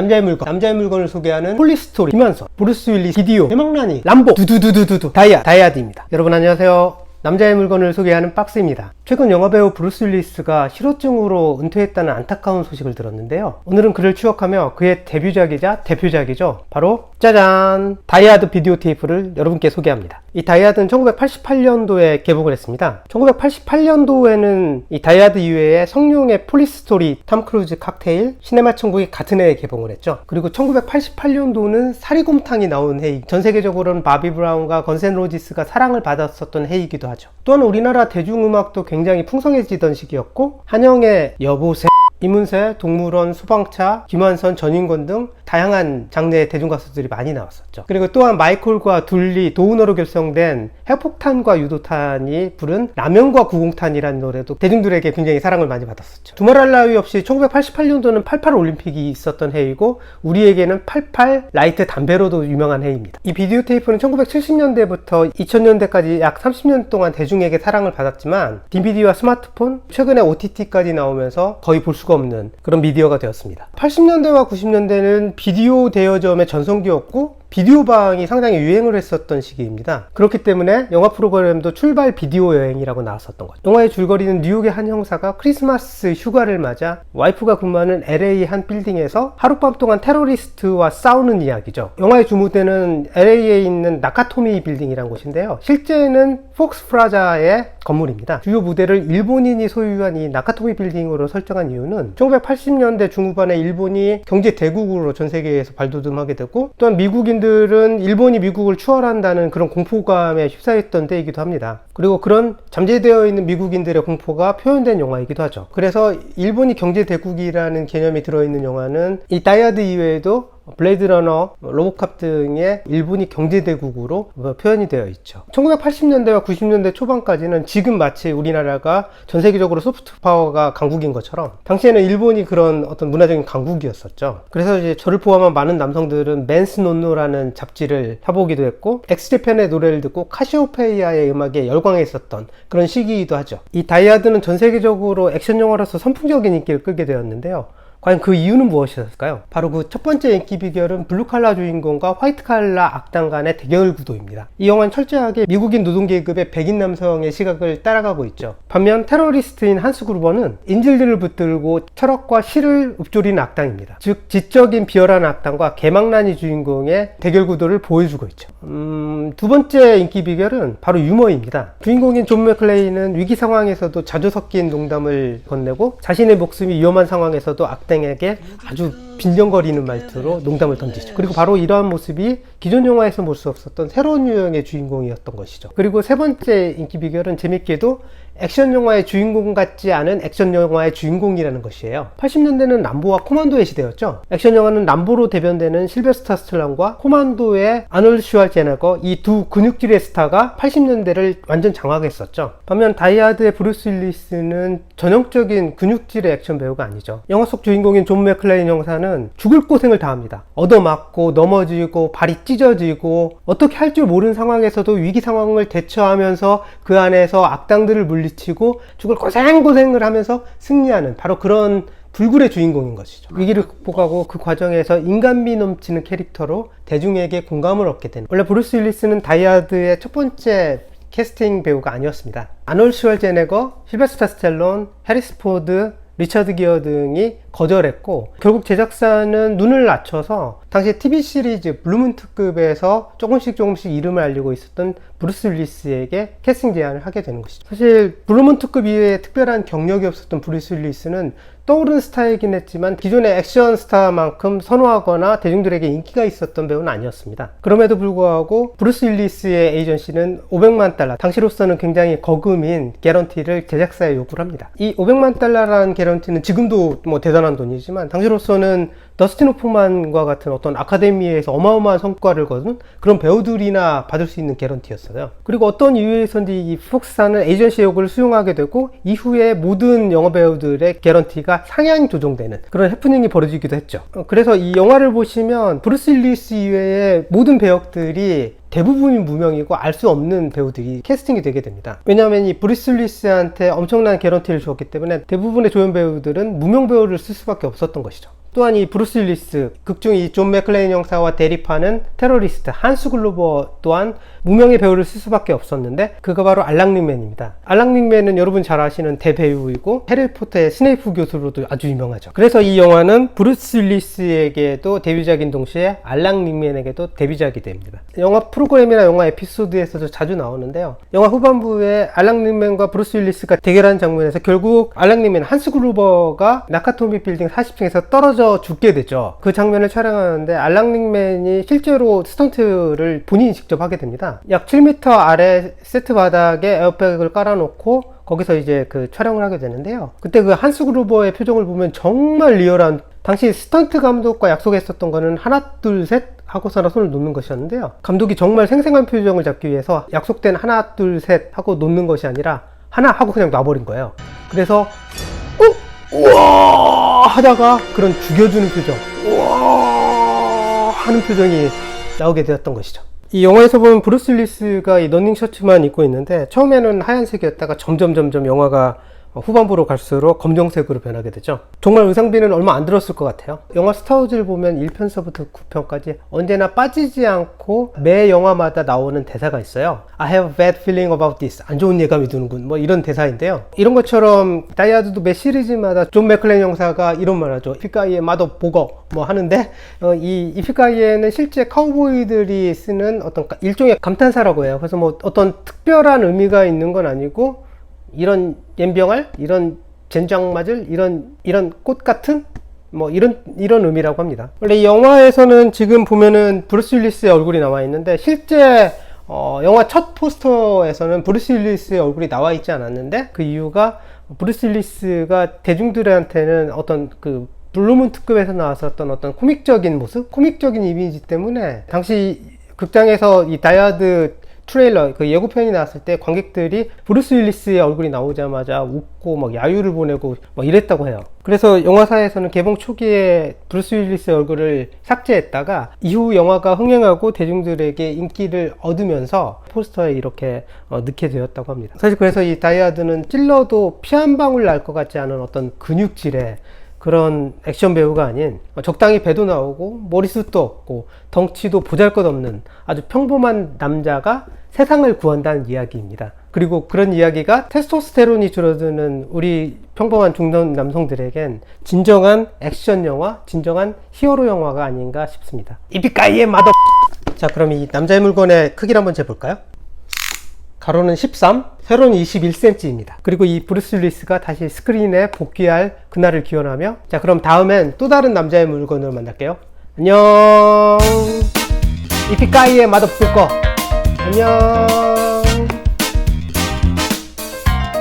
남자의 물건 남자의 물건을 소개하는 폴리스토리 김한선 브루스 윌리스 비디오 대망라니 람보 두두두두두두 다이아 다이아드입니다. 여러분 안녕하세요 남자의 물건을 소개하는 박스입니다. 최근 영화배우 브루스 윌리스가 실어증으로 은퇴했다는 안타까운 소식을 들었는데요. 오늘은 그를 추억하며 그의 데뷔작이자 대표작이죠. 바로 짜잔! 다이아드 비디오 테이프를 여러분께 소개합니다. 이 다이아드는 1988년도에 개봉을 했습니다. 1988년도에는 이 다이아드 이외에 성룡의 폴리스토리, 탐 크루즈 칵테일, 시네마 천국이 같은 해에 개봉을 했죠. 그리고 1988년도는 사리곰탕이 나온 해이, 전 세계적으로는 바비 브라운과 건센 로지스가 사랑을 받았었던 해이기도 하죠. 또한 우리나라 대중음악도 굉장히 풍성해지던 시기였고, 한영의 여보세, 이문세, 동물원, 소방차, 김완선, 전인권 등 다양한 장르의 대중 가수들이 많이 나왔었죠. 그리고 또한 마이콜과 둘리, 도우너로 결성된 핵폭탄과 유도탄이 부른 라면과 구공탄이라는 노래도 대중들에게 굉장히 사랑을 많이 받았었죠. 두말할 나위 없이 1988년도는 88 올림픽이 있었던 해이고 우리에게는 88 라이트 담배로도 유명한 해입니다. 이 비디오 테이프는 1970년대부터 2000년대까지 약 30년 동안 대중에게 사랑을 받았지만 DVD와 스마트폰, 최근에 OTT까지 나오면서 거의 볼 수가 없는 그런 미디어가 되었습니다. 80년대와 90년대는 비디오 대여점의 전성기였고 비디오 방이 상당히 유행을 했었던 시기입니다. 그렇기 때문에 영화 프로그램도 출발 비디오 여행이라고 나왔었던 거죠. 영화의 줄거리는 뉴욕의 한 형사가 크리스마스 휴가를 맞아 와이프가 근무하는 LA 한 빌딩에서 하룻밤 동안 테러리스트와 싸우는 이야기죠. 영화의 주무대는 LA에 있는 나카토미 빌딩이라는 곳인데요. 실제는 폭스 프라자의 건물입니다. 주요 무대를 일본인이 소유한 이 나카토미 빌딩으로 설정한 이유는 1980년대 중후반에 일본이 경제 대국으로 전 세계에서 발돋움하게 되고 또한 미국인 들은 일본이 미국을 추월한다는 그런 공포감에 휩싸였던 때이기도 합니다. 그리고 그런 잠재되어 있는 미국인들의 공포가 표현된 영화이기도 하죠. 그래서 일본이 경제 대국이라는 개념이 들어있는 영화는 이 다이아드 이외에도 블레이드 러너, 로보캅 등의 일본이 경제대국으로 표현이 되어 있죠. 1980년대와 90년대 초반까지는 지금 마치 우리나라가 전 세계적으로 소프트 파워가 강국인 것처럼 당시에는 일본이 그런 어떤 문화적인 강국이었었죠. 그래서 이제 저를 포함한 많은 남성들은 맨스 논노라는 잡지를 사보기도 했고 엑스제팬의 노래를 듣고 카시오페이아의 음악에 열광해 있었던 그런 시기이기도 하죠. 이 다이아드는 전 세계적으로 액션 영화로서 선풍적인 인기를 끌게 되었는데요. 과연 그 이유는 무엇이었을까요? 바로 그 첫 번째 인기 비결은 블루칼라 주인공과 화이트칼라 악당 간의 대결 구도입니다. 이 영화는 철저하게 미국인 노동계급의 백인 남성의 시각을 따라가고 있죠. 반면 테러리스트인 한스 그루버는 인질들을 붙들고 철학과 시를 읊조리는 악당입니다. 즉 지적인 비열한 악당과 개망난이 주인공의 대결 구도를 보여주고 있죠. 음, 두 번째 인기 비결은 바로 유머입니다. 주인공인 존 맥클레이는 위기 상황에서도 자주 섞인 농담을 건네고 자신의 목숨이 위험한 상황에서도 악 악당에게 아주 빈정거리는 말투로 농담을 던지죠. 그리고 바로 이러한 모습이 기존 영화에서 볼 수 없었던 새로운 유형의 주인공이었던 것이죠. 그리고 세 번째 인기 비결은 재밌게도 액션 영화의 주인공 같지 않은 액션 영화의 주인공이라는 것이에요. 80년대는 람보와 코만도의 시대였죠. 액션 영화는 람보로 대변되는 실베스타 스텔란과 코만도의 아놀드 슈왈제네거 이 두 근육질의 스타가 80년대를 완전 장악했었죠. 반면 다이아드의 브루스 윌리스는 전형적인 근육질의 액션 배우가 아니죠. 영화 속 주인공인 존 맥클레인 형사는 죽을 고생을 다합니다. 얻어맞고 넘어지고 발이 찢어지고 어떻게 할 줄 모르는 상황에서도 위기 상황을 대처하면서 그 안에서 악당들을 물리치고 죽을 고생 고생을 하면서 승리하는 바로 그런 불굴의 주인공인 것이죠. 위기를 극복하고 그 과정에서 인간미 넘치는 캐릭터로 대중에게 공감을 얻게 되는. 원래 브루스 윌리스는 다이아드의 첫 번째 캐스팅 배우가 아니었습니다. 아놀 슈왈제네거, 실베스타 스텔론, 해리스 포드, 리처드 기어 등이 거절했고 결국 제작사는 눈을 낮춰서 당시 TV 시리즈 블루문 특급에서 조금씩 조금씩 이름을 알리고 있었던 브루스 윌리스에게 캐스팅 제안을 하게 되는 것이죠. 사실 블루문 특급 이외에 특별한 경력이 없었던 브루스 윌리스는 떠오르는 스타이긴 했지만 기존의 액션 스타만큼 선호하거나 대중들에게 인기가 있었던 배우는 아니었습니다. 그럼에도 불구하고 브루스 윌리스의 에이전시는 500만 달러, 당시로서는 굉장히 거금인 개런티를 제작사에 요구를 합니다. 이 500만 달러라는 개런티는 지금도 뭐 대단 한 돈이지만 당시로서는 더스틴 호프만과 같은 어떤 아카데미에서 어마어마한 성과를 거둔 그런 배우들이나 받을 수 있는 개런티였어요. 그리고 어떤 이유에서인지 이 폭스사는 에이전시 요구를 수용하게 되고 이후에 모든 영화 배우들의 개런티가 상향 조정되는 그런 해프닝이 벌어지기도 했죠. 어, 그래서 이 영화를 보시면 브루스 윌리스 이외의 모든 배역들이 대부분이 무명이고 알 수 없는 배우들이 캐스팅이 되게 됩니다. 왜냐하면 이 브루스 윌리스한테 엄청난 개런티를 주었기 때문에 대부분의 조연 배우들은 무명 배우를 쓸 수밖에 없었던 것이죠. 또한 이 브루스 윌리스 극중 이 존 맥클레인 형사와 대립하는 테러리스트 한스 글로버 또한 무명의 배우를 쓸 수밖에 없었는데 그가 바로 알랑 링맨입니다. 알랑 링맨은 여러분 잘 아시는 대배우이고 해리포터의 스네이프 교수로도 아주 유명하죠. 그래서 이 영화는 브루스 윌리스에게도 데뷔작인 동시에 알랑 링맨에게도 데뷔작이 됩니다. 영화 프로그램이나 영화 에피소드에서도 자주 나오는데요. 영화 후반부에 알랑 링맨과 브루스 윌리스가 대결하는 장면에서 결국 알랑 링맨 한스 글로버가 나카토미 빌딩 40층에서 떨어져 죽게 되죠. 그 장면을 촬영하는데 알랑 링맨이 실제로 스턴트를 본인이 직접 하게 됩니다. 약 7m 아래 세트 바닥에 에어백을 깔아놓고 거기서 이제 그 촬영을 하게 되는데요. 그때 그 한스 그루버의 표정을 보면 정말 리얼한 당시 스턴트 감독과 약속했었던 거는 하나 둘 셋 하고서나 손을 놓는 것이었는데요. 감독이 정말 생생한 표정을 잡기 위해서 약속된 하나 둘 셋 하고 놓는 것이 아니라 하나 하고 그냥 놔버린 거예요. 그래서 어? 우와 하다가 그런 죽여주는 표정 우와 하는 표정이 나오게 되었던 것이죠. 이 영화에서 보면 브루스 윌리스가 이 러닝 셔츠만 입고 있는데 처음에는 하얀색이었다가 점점 점점 영화가 후반부로 갈수록 검정색으로 변하게 되죠. 정말 의상비는 얼마 안 들었을 것 같아요. 영화 스타워즈를 보면 1편서부터 9편까지 언제나 빠지지 않고 매 영화마다 나오는 대사가 있어요. I have a bad feeling about this. 안 좋은 예감이 드는군. 뭐 이런 대사인데요. 이런 것처럼 다이아드도 매 시리즈마다 존 맥클렌 형사가 이런 말 하죠. 피카이의 마더 보거 뭐 하는데 어, 이 이피카이에는 실제 카우보이들이 쓰는 어떤 일종의 감탄사라고 해요. 그래서 뭐 어떤 특별한 의미가 있는 건 아니고 이런 연병할 이런 젠장 맞을 이런 이런 꽃 같은 뭐 이런 이런 의미라고 합니다. 원래 이 영화에서는 지금 보면은 브루스 윌리스의 얼굴이 나와 있는데 실제 어, 영화 첫 포스터에서는 브루스 윌리스의 얼굴이 나와 있지 않았는데 그 이유가 브루스 윌리스가 대중들한테는 어떤 그 블루문 특급에서 나왔었던 어떤 코믹적인 모습, 코믹적인 이미지 때문에 당시 극장에서 이 다이아드 트레일러 그 예고편이 나왔을 때 관객들이 브루스 윌리스의 얼굴이 나오자마자 웃고 막 야유를 보내고 막 이랬다고 해요. 그래서 영화사에서는 개봉 초기에 브루스 윌리스의 얼굴을 삭제했다가 이후 영화가 흥행하고 대중들에게 인기를 얻으면서 포스터에 이렇게 어, 넣게 되었다고 합니다. 사실 그래서 이 다이아드는 찔러도 피 한 방울 날 것 같지 않은 어떤 근육질의 그런 액션 배우가 아닌 적당히 배도 나오고 머리숱도 없고 덩치도 보잘것없는 아주 평범한 남자가 세상을 구한다는 이야기입니다. 그리고 그런 이야기가 테스토스테론이 줄어드는 우리 평범한 중년 남성들에겐 진정한 액션 영화, 진정한 히어로 영화가 아닌가 싶습니다. 이비까이의 마더 자 그럼 이 남자의 물건의 크기를 한번 재볼까요? 가로는 13, 세로는 21cm입니다. 그리고 이 브루스 윌리스가 다시 스크린에 복귀할 그날을 기원하며 자 그럼 다음엔 또 다른 남자의 물건으로 만날게요. 안녕 이피까이의 맛없을 거 안녕